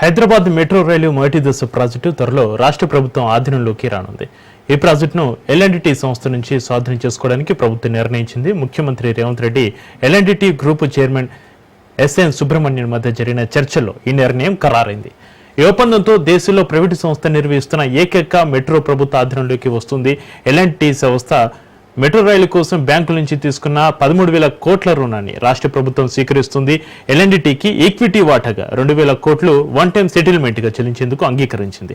Hyderabad metro రైలు మొదటి దశ project త్వరలో రాష్ట్ర ప్రభుత్వం ఆధీనంలోకి రానుంది. ఈ ప్రాజెక్టును ఎల్ఎన్డిటి సంస్థ నుంచి స్వాధీనం చేసుకోవడానికి ప్రభుత్వం నిర్ణయించింది. ముఖ్యమంత్రి Revanth Reddy L and T group chairman S N Subrahmanyam మధ్య జరిగిన చర్చల్లో ఈ నిర్ణయం ఖరారైంది. ఈ ఒప్పందంతో దేశంలో ప్రైవేటు సంస్థ నిర్వహిస్తున్న ఏకైక మెట్రో ప్రభుత్వ ఆధీనంలోకి వస్తుంది. ఎల్ఎన్టీ సంస్థ మెట్రో రైలు కోసం బ్యాంకుల నుంచి తీసుకున్న పదమూడు వేల కోట్ల రుణాన్ని రాష్ట్ర ప్రభుత్వం స్వీకరిస్తుంది. ఎల్ఎన్డిటికి ఈక్విటీ వాటాగా రెండు వేల కోట్లు వన్ టైం సెటిల్మెంట్గా చెల్లించేందుకు అంగీకరించింది.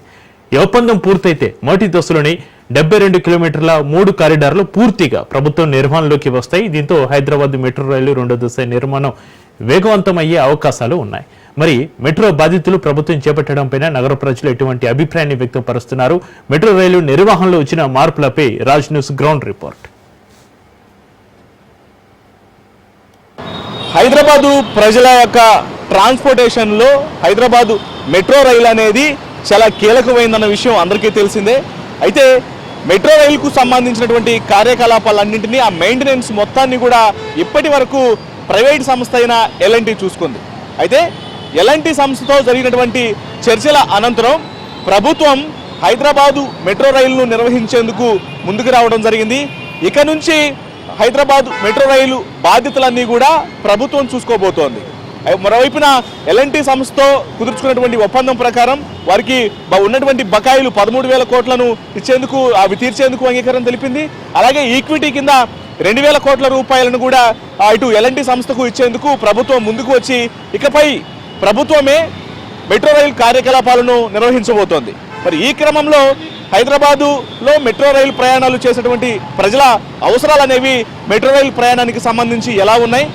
ఈ ఒప్పందం పూర్తయితే మొదటి దశలోని డెబ్బై రెండు కిలోమీటర్ల మూడు కారిడార్లు పూర్తిగా ప్రభుత్వం నిర్మాణంలోకి వస్తాయి. దీంతో హైదరాబాద్ మెట్రో రైలు రెండో దశ నిర్మాణం వేగవంతమయ్యే అవకాశాలు ఉన్నాయి. మరి మెట్రో బాధితులు ప్రభుత్వం చేపట్టడంపైన నగర ప్రజలు ఎటువంటి అభిప్రాయాన్ని వ్యక్తపరుస్తున్నారు? మెట్రో రైలు నిర్వహణలో వచ్చిన మార్పులపై Raj news ground report. Hyderabad ప్రజల యొక్క ట్రాన్స్పోర్టేషన్లో హైదరాబాదు మెట్రో రైలు అనేది చాలా కీలకమైందన్న విషయం అందరికీ తెలిసిందే. అయితే మెట్రో రైలుకు సంబంధించినటువంటి కార్యకలాపాలన్నింటినీ ఆ మెయింటెనెన్స్ మొత్తాన్ని కూడా ఇప్పటి వరకు ప్రైవేట్ సంస్థ అయిన ఎల్ఎన్టీ చూసుకుంది. అయితే ఎల్ఎన్టీ సంస్థతో జరిగినటువంటి చర్చల అనంతరం ప్రభుత్వం హైదరాబాదు మెట్రో రైలును నిర్వహించేందుకు ముందుకు రావడం జరిగింది. ఇక నుంచి హైదరాబాద్ మెట్రో రైలు బాధ్యతలన్నీ కూడా ప్రభుత్వం చూసుకోబోతోంది. మరోవైపున ఎల్ఎన్టీ సంస్థతో కుదుర్చుకున్నటువంటి ఒప్పందం ప్రకారం వారికి ఉన్నటువంటి బకాయిలు పదమూడు వేల కోట్లను ఇచ్చేందుకు అవి తీర్చేందుకు అంగీకారం తెలిపింది. అలాగే ఈక్విటీ కింద రెండు వేల కోట్ల రూపాయలను కూడా ఇటు ఎల్ఎన్టీ సంస్థకు ఇచ్చేందుకు ప్రభుత్వం ముందుకు వచ్చి ఇకపై ప్రభుత్వమే మెట్రో రైలు కార్యకలాపాలను నిర్వహించబోతోంది. మరి ఈ క్రమంలో హైదరాబాదులో మెట్రో రైలు ప్రయాణాలు చేసేటువంటి ప్రజల అవసరాలు అనేవి మెట్రో రైలు ప్రయాణానికి సంబంధించి ఎలా ఉన్నాయి?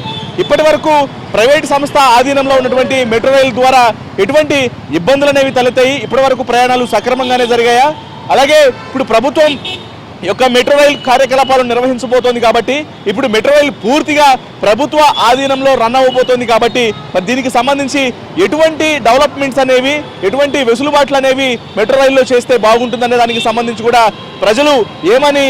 ఇప్పటి వరకు ప్రైవేట్ సంస్థ ఆధీనంలో ఉన్నటువంటి మెట్రో రైలు ద్వారా ఎటువంటి ఇబ్బందులు అనేవి తలెత్తాయి? ఇప్పటి వరకు ప్రయాణాలు సక్రమంగానే జరిగాయా? అలాగే ఇప్పుడు ప్రభుత్వం యొక్క మెట్రో రైల్ కార్యకలాపాలు నిర్వహించబోతోంది కాబట్టి ఇప్పుడు మెట్రో రైల్ పూర్తిగా ప్రభుత్వ ఆధీనంలో రన్ అవ్వబోతోంది కాబట్టి మరి దీనికి సంబంధించి ఎటువంటి డెవలప్మెంట్స్ అనేవి ఎటువంటి వెసులుబాట్లు అనేవి మెట్రో రైల్లో చేస్తే బాగుంటుందనే దానికి సంబంధించి కూడా ప్రజలు ఏమని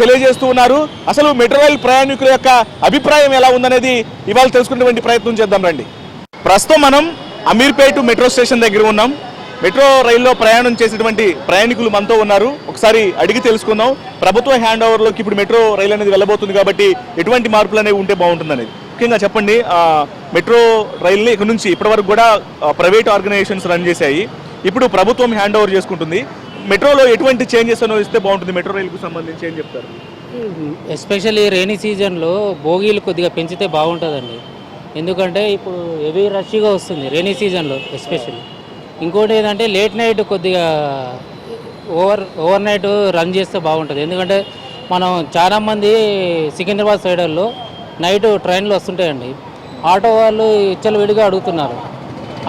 తెలియజేస్తూ ఉన్నారు. అసలు మెట్రో రైల్ ప్రయాణికుల యొక్క అభిప్రాయం ఎలా ఉందనేది ఇవాళ తెలుసుకునేటువంటి ప్రయత్నం చేద్దాం రండి. ప్రస్తుతం మనం అమీర్పేట మెట్రో స్టేషన్ దగ్గర ఉన్నాం. మెట్రో రైల్లో ప్రయాణం చేసేటువంటి ప్రయాణికులు మనతో ఉన్నారు. ఒకసారి అడిగి తెలుసుకుందాం. ప్రభుత్వ హ్యాండ్ ఓవర్లోకి ఇప్పుడు మెట్రో రైలు అనేది వెళ్ళబోతుంది కాబట్టి ఎటువంటి మార్పులు అనేవి ఉంటే బాగుంటుంది అనేది ముఖ్యంగా చెప్పండి మెట్రో రైల్ని ఇక్కడ నుంచి ఇప్పటివరకు కూడా ప్రైవేట్ ఆర్గనైజేషన్స్ రన్ చేశాయి. ఇప్పుడు ప్రభుత్వం హ్యాండ్ ఓవర్ చేసుకుంటుంది. మెట్రోలో ఎటువంటి చేంజెస్ అనేవి ఇస్తే బాగుంటుంది? మెట్రో రైలుకు సంబంధించి ఏం చెప్తారు? ఎస్పెషల్లీ రైనీ సీజన్లో బోగీలు కొద్దిగా పెంచితే బాగుంటుందండి. ఎందుకంటే ఇప్పుడు హెవీ రష్గా వస్తుంది రైనీ సీజన్లో ఎస్పెషల్లీ. ఇంకోటి ఏంటంటే లేట్ నైట్ కొద్దిగా ఓవర్ ఓవర్ నైట్ రన్ చేస్తే బాగుంటుంది. ఎందుకంటే మనం చాలామంది సికింద్రాబాద్ సైడ్లో నైట్ ట్రైన్లు వస్తుంటాయండి. ఆటో వాళ్ళు ఇచ్చలు విడిగా అడుగుతున్నారు.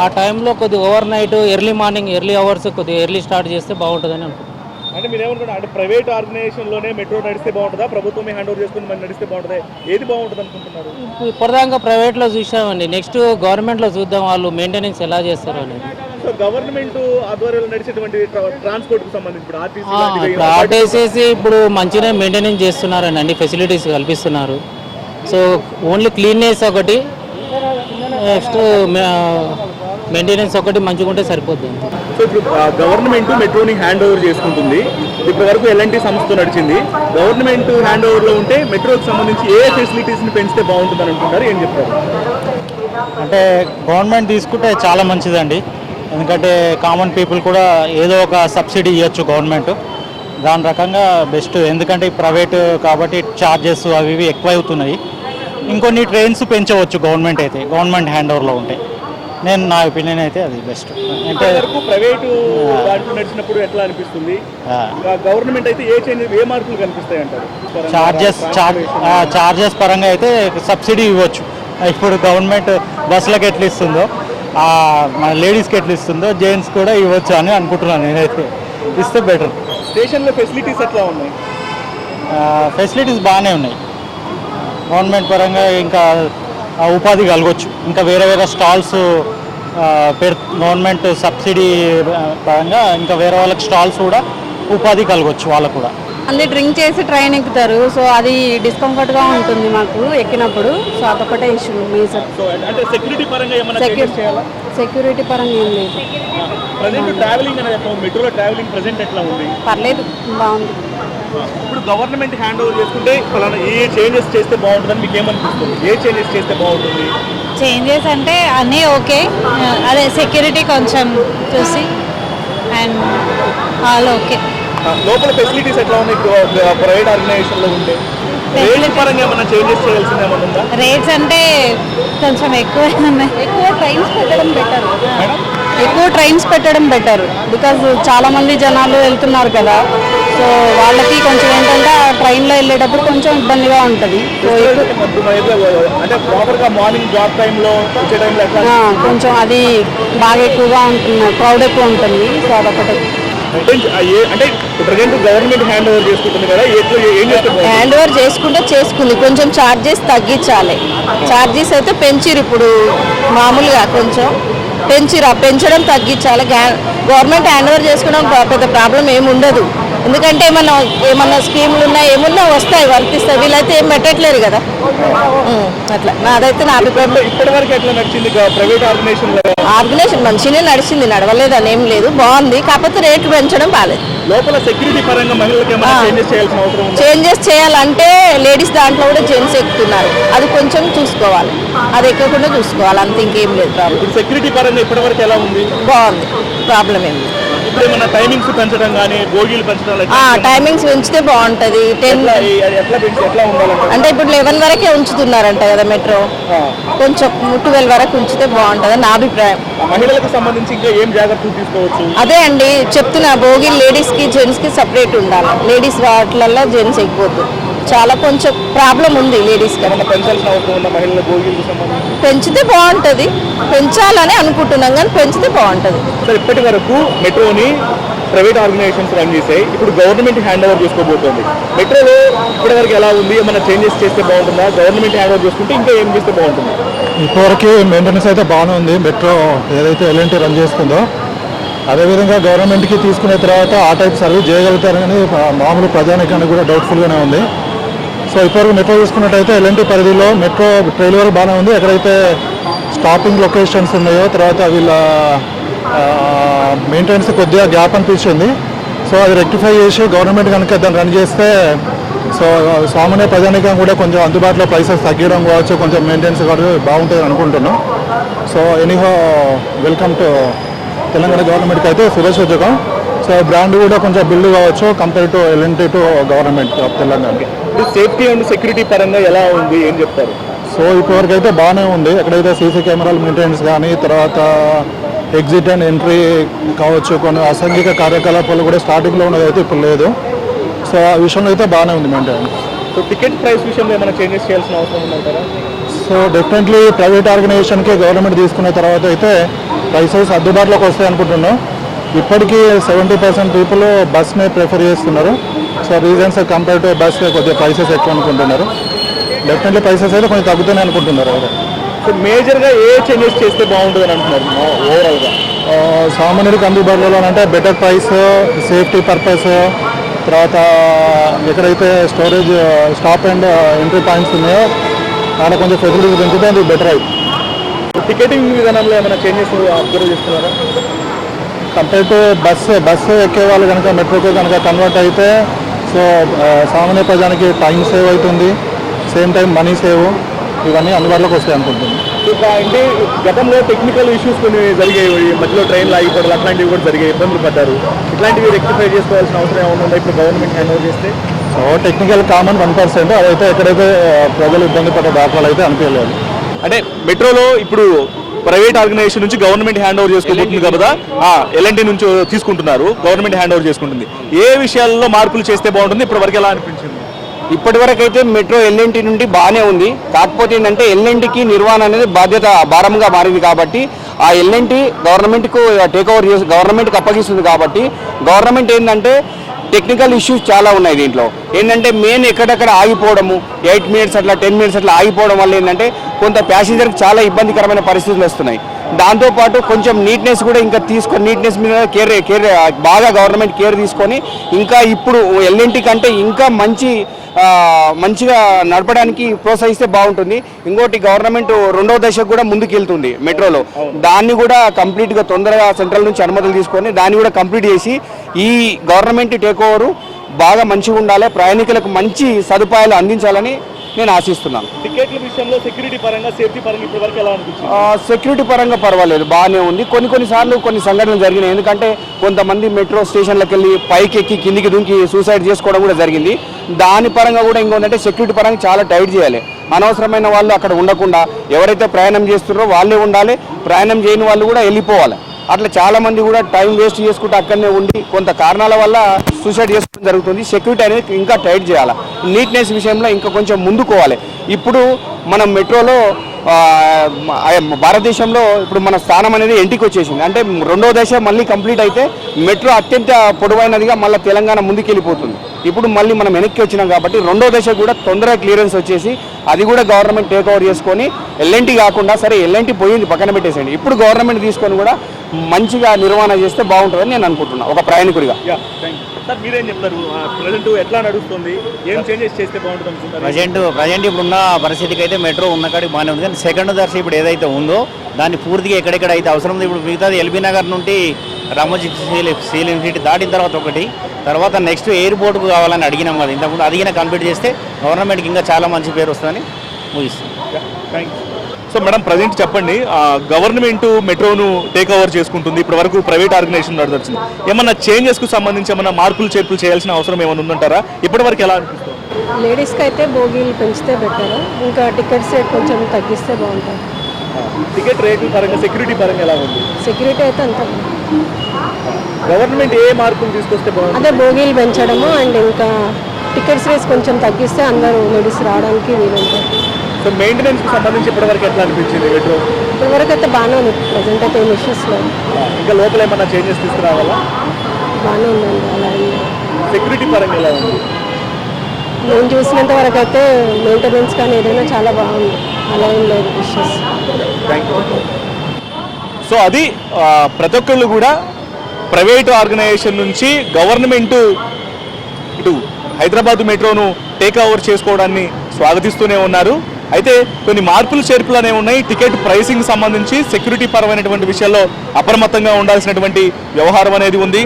ఆ టైంలో కొద్దిగా over night early morning early hours కొద్దిగా ఎర్లీ స్టార్ట్ చేస్తే బాగుంటుందని అనుకుంటున్నాను అంటే మీరు ఏమనుకుంటారు అంటే ప్రైవేట్ ఆర్గనైజేషన్లోనే మెట్రో నడిస్తే బాగుంటుందా? ప్రభుత్వమే హ్యాండ్ ఓవర్ చేసుకుని మరి నడిస్తే బాగుంటుందా? ఏది బాగుంటుంది అనుకుంటున్నారు? ఇప్పటిదాకా ప్రైవేట్లో చూసామండి. నెక్స్ట్ గవర్నమెంట్లో చూద్దాం వాళ్ళు మెయింటెనెన్స్ ఎలా చేస్తారు అనేది సో గవర్నమెంట్ ఆధ్వర్యంలో నడిచేటువంటి ట్రాన్స్పోర్ట్కు సంబంధించి ఇప్పుడు ఆర్టీసీ ఆర్టీసీసీ ఇప్పుడు మంచిగా మెయింటెనెన్స్ చేస్తున్నారండి అన్ని ఫెసిలిటీస్ కల్పిస్తున్నారు. సో ఓన్లీ క్లీన్నెస్ ఒకటి నెక్స్ట్ మెయింటెనెన్స్ ఒకటి మంచిగా ఉంటే సరిపోద్ది. సో ఇప్పుడు గవర్నమెంట్ మెట్రోని హ్యాండ్ ఓవర్ చేసుకుంటుంది ఇప్పటి వరకు ఎల్ఎన్టీ సంస్థ నడిచింది. గవర్నమెంట్ హ్యాండ్ ఓవర్లో ఉంటే మెట్రోకి సంబంధించి ఏ ఫెసిలిటీస్ని పెంచితే బాగుంటుంది అనుకుంటారు? ఏం చెప్తారు? అంటే గవర్నమెంట్ తీసుకుంటే చాలా మంచిదండి. ఎందుకంటే కామన్ పీపుల్ కూడా ఏదో ఒక సబ్సిడీ ఇవ్వచ్చు గవర్నమెంట్ దాని రకంగా బెస్ట్ ఎందుకంటే ప్రైవేట్ కాబట్టి ఛార్జెస్ అవి ఇవి ఎక్కువ అవుతున్నాయి ఇంకొన్ని ట్రైన్స్ పెంచవచ్చు గవర్నమెంట్ అయితే గవర్నమెంట్ హ్యాండ్ ఓవర్లో ఉంటే. నేను నా ఒపీనియన్ అయితే అది బెస్ట్ అంటే ప్రైవేట్ దాంట్లో నడిచినప్పుడు ఎట్లా అనిపిస్తుంది? గవర్నమెంట్ అయితే ఏ చేంజ్ ఏ మార్పులు కనిపిస్తాయి అంటారు? చార్జెస్ చార్జెస్ పరంగా అయితే సబ్సిడీ ఇవ్వచ్చు. ఇప్పుడు గవర్నమెంట్ బస్సులకు ఎట్లా ఇస్తుందో మన లేడీస్కి ఎట్లా ఇస్తుందో జెంట్స్ కూడా ఇవ్వచ్చు అని అనుకుంటున్నాను నేనైతే. ఇస్తే బెటర్. స్టేషన్లో ఫెసిలిటీస్ ఎట్లా ఉన్నాయి? ఫెసిలిటీస్ బాగానే ఉన్నాయి. గవర్నమెంట్ పరంగా ఇంకా ఉపాధి కలగవచ్చు ఇంకా వేరే వేరే స్టాల్స్ పెర్ గవర్నమెంట్ సబ్సిడీ పరంగా ఇంకా వేరే వాళ్ళకి స్టాల్స్ కూడా ఉపాధి కలగవచ్చు వాళ్ళకు కూడా. అన్ని డ్రింక్ చేసి ట్రైన్ ఎక్కుతారు. సో అది డిస్కంఫర్ట్గా ఉంటుంది మాకు ఎక్కినప్పుడు. సో అదొకటే ఇష్యూ మేజర్ సో అంటే సెక్యూరిటీ పరంగా ఏమైనా చేంజెస్ చేయాలా? సెక్యూరిటీ పరంగా ఏం లేదు. ప్రజెంట్ ట్రావెలింగ్ అనేది ఎట్లా ఉంది? మెట్రోలో ట్రావెలింగ్ ప్రజెంట్ ఎట్లా ఉంది? పర్లేదు బాగుంది. ఇప్పుడు గవర్నమెంట్ హ్యాండ్ ఓవర్ చేసుకుంటే ఫలానా ఏ చేంజెస్ చేస్తే బాగుంటుందని మీకు ఏమనిపిస్తుంది? ఏ చేంజెస్ చేస్తే బాగుంటుంది? చేంజెస్ అంటే అన్నీ ఓకే. అదే సెక్యూరిటీ కొంచెం చూసి. And all okay. లోపల ఫెసిలిటీస్ ఎట్లా ఉన్నాయి? ప్రైవేట్ ఆర్గనైజేషన్లో ఉంటే రేట్ పరంగా ఏమైనా చేంజెస్ చేయాల్సింది ఏమైనా ఉందా? రేట్స్ అంటే కొంచెం ఎక్కువ ఉన్నాయి ఎక్కువ ట్రైన్స్ పెట్టడం బెటర్ మేడం? ఎక్కువ ట్రైన్స్ పెట్టడం బెటర్ బికాజ్ చాలా మంది జనాలు వెళ్తున్నారు కదా. సో వాళ్ళకి కొంచెం ఏంటంటే ఆ ట్రైన్లో వెళ్ళేటప్పుడు కొంచెం ఇబ్బందిగా ఉంటుంది. కొంచెం అది బాగా ఎక్కువగా ఉంటుంది క్రౌడ్ ఎక్కువ ఉంటుంది. సో అదొకటి. అంటే ప్రజెంట్ గవర్నమెంట్ హ్యాండ్ ఓవర్ చేసుకుంటుంది కదా హ్యాండ్ ఓవర్ చేసుకుంటే చేసుకుంది. కొంచెం ఛార్జెస్ తగ్గించాలి. ఛార్జెస్ అయితే పెంచిరు ఇప్పుడు మామూలుగా కొంచెం. పెంచిరు పెంచడం తగ్గించాలి. గవర్నమెంట్ హ్యాండ్ ఓవర్ చేసుకోవడం పెద్ద ప్రాబ్లం ఏమి ఉండదు ఎందుకంటే ఏమన్నా ఏమన్నా స్కీములు ఉన్నా ఏమున్నా వస్తాయి వర్తిస్తాయి. వీళ్ళైతే ఏం పెట్టట్లేరు కదా. అట్లా. నాదైతే నా అభిప్రాయం. ఆర్గనైజేషన్ మంచిగానే నడిచింది నడవలేదని ఏం లేదు. బాగుంది. కాకపోతే రేట్లు పెంచడం బాగాలేదు లోపల సెక్యూరిటీ పరంగా. చేంజెస్ చేయాలంటే లేడీస్ దాంట్లో కూడా జెంట్స్ ఎక్కుతున్నారు. అది కొంచెం చూసుకోవాలి. అది ఎక్కకుండా చూసుకోవాలి. అంత ఇంకేం లేదు. ప్రాబ్లం సెక్యూరిటీ పరంగా ఇప్పటి వరకు ఎలా ఉంది? బాగుంది. ప్రాబ్లం ఏం లేదు. ఇప్పుడు ఏమైనా టైమింగ్స్ పెంచడం కానీ బోగీలు పెంచడం టైమింగ్స్ పెంచితే బాగుంటుంది. టెన్ అంటే ఇప్పుడు లెవెన్ వరకే ఉంచుతున్నారంట కదా మెట్రో కొంచెం ట్వెల్వ్ వరకు ఉంచితే బాగుంటుంది నా అభిప్రాయం. మహిళలకు సంబంధించి ఇంకా ఏం జాగ్రత్తలు తీసుకోవచ్చు? అదే అండి చెప్తున్నా భోగి లేడీస్కి జెంట్స్కి సపరేట్ ఉండాలి. లేడీస్ వాటిలలో జెంట్స్ ఎక్కువద్దు. చాలా కొంచెం ప్రాబ్లం ఉంది సంబంధించి? పెంచితే బాగుంటుంది. పెంచాలని అనుకుంటున్నాం కానీ పెంచితే బాగుంటుంది. సార్ ఇప్పటి వరకు మెట్రోని ప్రైవేట్ ఆర్గనైజేషన్స్ రన్ చేసాయి ఇప్పుడు గవర్నమెంట్ హ్యాండ్ ఓవర్ చేసుకోబోతోంది. మెట్రోలో ఇప్పటి వరకు ఎలా ఉంది? ఏమైనా చేంజెస్ చేస్తే బాగుంటుందా? గవర్నమెంట్ హ్యాండ్ ఓవర్ చేసుకుంటే ఇంకా ఏం చేస్తే బాగుంటుంది? ఇప్పటివరకు మెయింటెనెన్స్ అయితే బాగానే ఉంది. మెట్రో ఏదైతే ఎల్ఎన్టీ రన్ చేస్తుందో అదేవిధంగా గవర్నమెంట్కి తీసుకునే తర్వాత ఆ టైప్ సర్వీస్ చేయగలుగుతారని మామూలు ప్రజానికానికి కూడా డౌట్ఫుల్గానే ఉంది. సో ఇప్పటివరకు మెట్రో చూసుకున్నట్టయితే ఎల్ఎన్టీ పరిధిలో మెట్రో ట్రైల్ వరకు బాగానే ఉంది. ఎక్కడైతే స్టాపింగ్ లొకేషన్స్ ఉన్నాయో తర్వాత వీళ్ళ మెయింటెనెన్స్ కొద్దిగా గ్యాప్ అనిపించింది. సో అది రెక్టిఫై చేసి గవర్నమెంట్ కనుక దాన్ని రన్ చేస్తే సో సామాన్య ప్రజానికం కూడా కొంచెం అందుబాటులో ప్రైసెస్ తగ్గడం కావచ్చు కొంచెం మెయింటెనెన్స్ కూడా బాగుంటుంది అనుకుంటున్నాం. So anyhow welcome to Telangana గవర్నమెంట్కి అయితే శుభసూచకం సో బ్రాండ్ కూడా కొంచెం బిల్డ్ కావచ్చు compare to L and T to government of Telangana. ఇప్పుడు సేఫ్టీ అండ్ సెక్యూరిటీ పరంగా ఎలా ఉంది? ఏం చెప్తారు? సో ఇప్పటివరకు అయితే బాగానే ఉంది. ఎక్కడైతే సీసీ కెమెరాల మెయింటెనెన్స్ కానీ తర్వాత ఎగ్జిట్ అండ్ ఎంట్రీ కావచ్చు కొన్ని అసాంఘిక కార్యకలాపాలు కూడా స్టార్టింగ్లో ఉన్నది అయితే ఇప్పుడు లేదు. సో ఆ విషయంలో అయితే బాగానే ఉంది మెయింటెనెన్స్ సో టికెట్ ప్రైస్ విషయంలో ఏమైనా చేంజెస్ చేయాల్సిన అవసరం ఉందంటారా? సో డెఫినెట్లీ ప్రైవేట్ ఆర్గనైజేషన్కి గవర్నమెంట్ తీసుకున్న తర్వాత అయితే ప్రైసెస్ అందుబాటులోకి వస్తాయి అనుకుంటున్నాం. ఇప్పటికీ సెవెంటీ పర్సెంట్ పీపుల్ బస్నే ప్రిఫర్ చేస్తున్నారు. So reasons compare to bus కొద్దిగా ప్రైసెస్ ఎక్కువ అనుకుంటున్నారు. డెఫినెట్లీ ప్రైసెస్ అయితే కొంచెం తగ్గుతాయి అనుకుంటున్నారు సో మేజర్గా ఏ చేంజెస్ చేస్తే బాగుంటుంది అని అంటున్నారు ఓవరాల్గా సామాన్యుడికి అందుబాటులో అంటే బెటర్ ప్రైస్ సేఫ్టీ పర్పస్ తర్వాత ఎక్కడైతే storage stop and entry points ఉన్నాయో అక్కడ కొంచెం ఫెసిలిటీస్ పెంచితే అది బెటర్ అయి. టికెటింగ్ విధానంలో ఏమైనా చేంజెస్ అబ్జర్వ్ చేస్తున్నారా? కంపేర్ టు బస్ బస్సు ఎక్కే వాళ్ళు కనుక మెట్రోకి కనుక కన్వర్ట్ అయితే సో సామాన్య ప్రజానికి టైం సేవ్ అవుతుంది. సేమ్ టైం మనీ సేవ్ ఇవన్నీ అందుబాటులోకి వస్తాయి అనుకుంటున్నాను. ఇంకా అంటే గతంలో టెక్నికల్ ఇష్యూస్ కొన్ని జరిగాయి. మధ్యలో ట్రైన్లు ఆగిపోవడం అట్లాంటివి కూడా జరిగాయి. ఇబ్బందులు పడ్డారు. ఇట్లాంటివి రెక్టిఫై చేసుకోవాల్సిన అవసరం ఏమైనా ఉందా? ఇప్పుడు గవర్నమెంట్ హ్యాండ్ ఓవర్ చేస్తే? So technical common one percent అదైతే ఎక్కడైతే ప్రజలు ఇబ్బంది పడ్డ దాఖలు అయితే అనిపించలేదు. అంటే మెట్రోలో ఇప్పుడు ప్రైవేట్ ఆర్గనైజేషన్ నుంచి గవర్నమెంట్ హ్యాండ్ ఓవర్ చేసుకోబోతుంది కదా ఎల్ఎన్టీ నుంచి తీసుకుంటున్నారు గవర్నమెంట్ హ్యాండ్ ఓవర్ చేసుకుంటుంది. ఏ విషయాల్లో మార్పులు చేస్తే బాగుంటుంది? ఇప్పటివరకు ఎలా అనిపించింది? ఇప్పటివరకు అయితే మెట్రో ఎల్ఎన్టీ నుండి బాగానే ఉంది. కాకపోతే ఏంటంటే ఎల్ఎన్టీకి నిర్వహణ అనేది బాధ్యత భారంగా మారింది కాబట్టి ఆ ఎల్ఎన్టీ గవర్నమెంట్కు టేక్ ఓవర్ చేసి గవర్నమెంట్కి అప్పగిస్తుంది కాబట్టి గవర్నమెంట్ ఏంటంటే టెక్నికల్ ఇష్యూస్ చాలా ఉన్నాయి దీంట్లో. ఏంటంటే మెయిన్ ఎక్కడెక్కడ ఆగిపోవడము ఎయిట్ మినిట్స్ అట్లా టెన్ మినిట్స్ అట్లా ఆగిపోవడం వల్ల ఏంటంటే కొంత ప్యాసింజర్కి చాలా ఇబ్బందికరమైన పరిస్థితులు వస్తున్నాయి. దాంతోపాటు కొంచెం నీట్నెస్ కూడా ఇంకా తీసుకొని నీట్నెస్ మీద కేర్ కేర్ బాగా గవర్నమెంట్ కేర్ తీసుకొని ఇంకా ఇప్పుడు ఎల్ఎన్టీ కంటే ఇంకా మంచి మంచిగా నడపడానికి ప్రోత్సహిస్తే బాగుంటుంది. ఇంకోటి గవర్నమెంట్ రెండవ దశకు కూడా ముందుకు వెళ్తుంది మెట్రోలో దాన్ని కూడా కంప్లీట్గా తొందరగా సెంట్రల్ నుంచి అనుమతులు తీసుకొని దాన్ని కూడా కంప్లీట్ చేసి ఈ గవర్నమెంట్ టేక్ ఓవర్ బాగా మంచిగా ఉండాలి ప్రయాణికులకు మంచి సదుపాయాలు అందించాలని నేను ఆశిస్తున్నాను. టికెట్ల విషయంలో సెక్యూరిటీ పరంగా సేఫ్టీ పరంగా ఇప్పటి వరకు ఎలా అనిపించింది? ఆ, సెక్యూరిటీ పరంగా పర్వాలేదు బాగానే ఉంది. కొన్ని కొన్నిసార్లు కొన్ని సంఘటనలు జరిగినాయి. ఎందుకంటే కొంతమంది మెట్రో స్టేషన్లకు వెళ్ళి పైకి ఎక్కి కిందికి దుంకి సూసైడ్ చేసుకోవడం కూడా జరిగింది. దాని పరంగా కూడా ఇంకొందంటే సెక్యూరిటీ పరంగా చాలా టైట్ చేయాలి. అనవసరమైన వాళ్ళు అక్కడ ఉండకుండా ఎవరైతే ప్రయాణం చేస్తున్నారో వాళ్ళే ఉండాలి. ప్రయాణం చేయని వాళ్ళు కూడా వెళ్ళిపోవాలి. అట్లా చాలా మంది కూడా టైం వేస్ట్ చేసుకుంటూ అక్కడనే ఉండి కొంత కారణాల వల్ల సూసైడ్ చేసుకోవడం జరుగుతుంది. సెక్యూరిటీ అనేది ఇంకా టైట్ చేయాలి? నీట్నెస్ విషయంలో ఇంకా కొంచెం ముందుకోవాలి. ఇప్పుడు మనం మెట్రోలో భారతదేశంలో ఇప్పుడు మన స్థానం అనేది ఎంటికి వచ్చేసింది. అంటే రెండో దశ మళ్ళీ కంప్లీట్ అయితే మెట్రో అత్యంత పొడవైనదిగా మళ్ళీ తెలంగాణ ముందుకెళ్ళిపోతుంది. ఇప్పుడు మళ్ళీ మనం వెనక్కి వచ్చినాం కాబట్టి రెండో దశ కూడా తొందరగా క్లియరెన్స్ వచ్చేసి అది కూడా గవర్నమెంట్ టేక్ ఓవర్ చేసుకొని ఎల్ఎన్టీ కాకుండా సరే ఎల్ఎన్టీ పోయింది పక్కన పెట్టేసేయండి. ఇప్పుడు గవర్నమెంట్ తీసుకొని కూడా మంచిగా నిర్వహణ చేస్తే బాగుంటుందని నేను అనుకుంటున్నా ఒక ప్రయాణికుడిగా. యా థ్యాంక్ యూ సార్ మీరేం చెప్తారు? ప్రజెంట్ ఎట్లా నడుస్తుంది? ఏం చేంజెస్ చేస్తే బాగుంటుంది ప్రజెంట్ ప్రజెంట్ ఇప్పుడున్న పరిస్థితికి అయితే మెట్రో ఉన్న కాడికి బాగానే ఉంది. కానీ సెకండ్ దర్శ ఇప్పుడు ఏదైతే ఉందో దాన్ని పూర్తిగా ఎక్కడెక్కడ అయితే అవసరం ఉంది? ఇప్పుడు మిగతాది ఎల్బీ నగర్ నుండి రామోజీ సీల్ యూనివర్సిటీ దాటిన తర్వాత ఒకటి తర్వాత నెక్స్ట్ ఎయిర్పోర్ట్కు కావాలని అడిగినాం కదా. ఇంతకుముందు అదిగిన కంప్లీట్ చేస్తే గవర్నమెంట్కి ఇంకా చాలా మంచి పేరు వస్తుందని ముగిస్తుంది thank you so madam present చెప్పండి గవర్నమెంట్ మెట్రోను టేక్ ఓవర్ చేసుకుంటుంది ఇప్పటి వరకు ప్రైవేట్ ఆర్గనైజేషన్ నడుస్తుంది ఏమన్నా చేంజెస్కు సంబంధించి ఏమన్నా మార్పులు చేర్పులు చేయాల్సిన అవసరం ఏమైనా ఉందంటారా? ఇప్పటి వరకు ఎలా లేడీస్కి అయితే బోగీలు పెంచితే బెటర్ ఇంకా టికెట్స్ రేట్ కొంచెం తగ్గిస్తే బాగుంటుంది. టికెట్ రేట్ల పరంగా సెక్యూరిటీ పరంగా ఎలా ఉంది? సెక్యూరిటీ అయితే అంత. గవర్నమెంట్ ఏ మార్పులు తీసుకొస్తే బాగుంటుంది? అదే బోగీలు పెంచడము అండ్ ఇంకా టికెట్స్ రేట్స్ కొంచెం తగ్గిస్తే అందరూ లేడీస్ రావడానికి వీలుంటుంది. సో మెయింటెనెన్స్ సంబంధించి ఇప్పటి వరకు ఎట్లా అనిపించింది మెట్రో ఇప్పటివరకు అయితే బాగానే ఉంది. ప్రజెంట్ అయితే ఏం ఇష్యూస్ లేవు. ఇంకా లోపల ఏమన్నా చేంజెస్ తీసుకురావాలా? బాగానే ఉందండి. అలా. సెక్యూరిటీ పరంగా ఎలా ఉంది? నేను చూసినంత వరకు అయితే మెయింటెనెన్స్ కానీ ఏదైనా చాలా బాగుంది. అలా ఏం లేదు ఇష్యూస్ సో అది ప్రతి ఒక్కళ్ళు కూడా ప్రైవేట్ ఆర్గనైజేషన్ నుంచి గవర్నమెంట్ ఇటు హైదరాబాద్ మెట్రోను టేక్ ఓవర్ చేసుకోవడాన్ని స్వాగతిస్తూనే ఉన్నారు. అయితే కొన్ని మార్పులు చేర్పులు అనేవి ఉన్నాయి. టికెట్ ప్రైసింగ్ సంబంధించి సెక్యూరిటీ పరమైనటువంటి విషయాల్లో అప్రమత్తంగా ఉండాల్సినటువంటి వ్యవహారం అనేది ఉంది.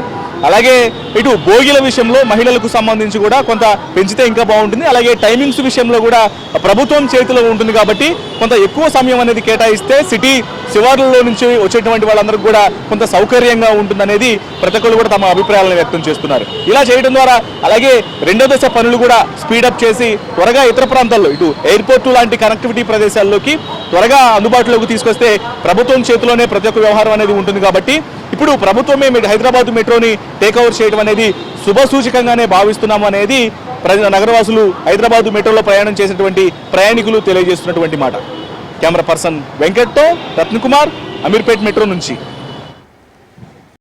అలాగే ఇటు భోగిల విషయంలో మహిళలకు సంబంధించి కూడా కొంత పెంచితే ఇంకా బాగుంటుంది. అలాగే టైమింగ్స్ విషయంలో కూడా ప్రభుత్వం చేతిలో ఉంటుంది కాబట్టి కొంత ఎక్కువ సమయం అనేది కేటాయిస్తే సిటీ శివార్లలో నుంచి వచ్చేటువంటి వాళ్ళందరికీ కూడా కొంత సౌకర్యంగా ఉంటుందనేది ప్రతి ఒక్కరు కూడా తమ అభిప్రాయాలను వ్యక్తం చేస్తున్నారు. ఇలా చేయడం ద్వారా అలాగే రెండో దశ పనులు కూడా స్పీడప్ చేసి త్వరగా ఇతర ప్రాంతాల్లో ఇటు ఎయిర్పోర్టు లాంటి కనెక్టివిటీ ప్రదేశాల్లోకి త్వరగా అందుబాటులోకి తీసుకొస్తే ప్రభుత్వం చేతిలోనే ప్రతి ఒక్క వ్యవహారం అనేది ఉంటుంది కాబట్టి ఇప్పుడు ప్రభుత్వమే హైదరాబాద్ మెట్రోని టేక్ ఓవర్ చేయడం అనేది శుభ సూచకంగానే భావిస్తున్నాము అనేది ప్రజల నగరవాసులు హైదరాబాద్ మెట్రోలో ప్రయాణం చేసినటువంటి ప్రయాణికులు తెలియజేస్తున్నటువంటి మాట. కెమెరా పర్సన్ వెంకట్తో రత్నకుమార్ అమీర్పేట్ మెట్రో నుంచి.